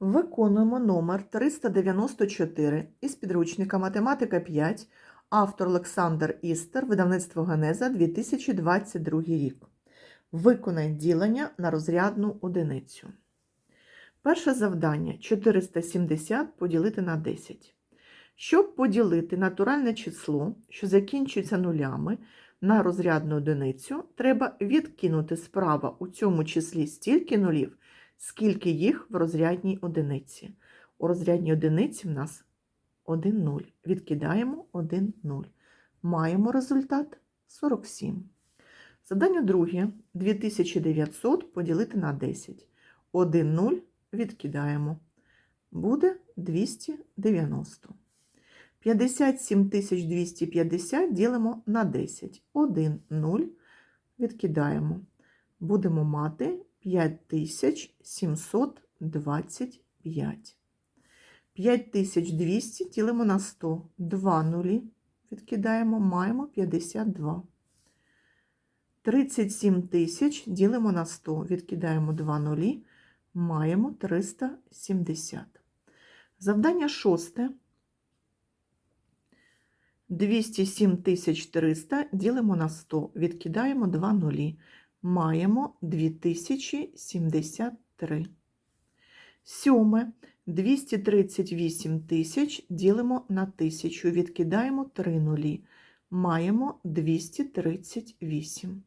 Виконуємо номер 394 із підручника Математика 5, автор Олександр Істер, видавництво Генеза 2022 рік. Виконай ділення на розрядну одиницю. Перше завдання 470 поділити на 10. Щоб поділити натуральне число, що закінчується нулями, на розрядну одиницю, треба відкинути справа у цьому числі стільки нулів, скільки їх в розрядній одиниці. У розрядній одиниці в нас 1 0. Відкидаємо 1 0. Маємо результат 47. Завдання друге 2900 поділити на 10. 1 0 відкидаємо. Буде 290. 57 250 ділимо на 10. 1 0 відкидаємо. Будемо мати 5725. 5200 ділимо на 100. 2 нулі відкидаємо, маємо 52. 37 тисяч ділимо на 100, відкидаємо 2 нулі, маємо 370. Завдання шосте. 207 300 ділимо на 100, відкидаємо 2 нулі, маємо 2073. Сьоме. 238 тисяч ділимо на 1000, відкидаємо 3 нулі, маємо 238.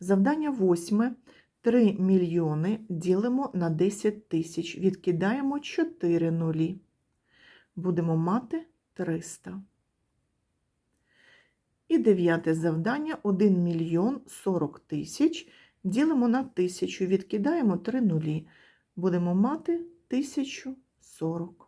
Завдання восьме. 3 мільйони ділимо на 10 тисяч, відкидаємо 4 нулі. Будемо мати 300. І дев'яте завдання 1 мільйон 40 тисяч. Ділимо на тисячу, відкидаємо три нулі. Будемо мати 1040.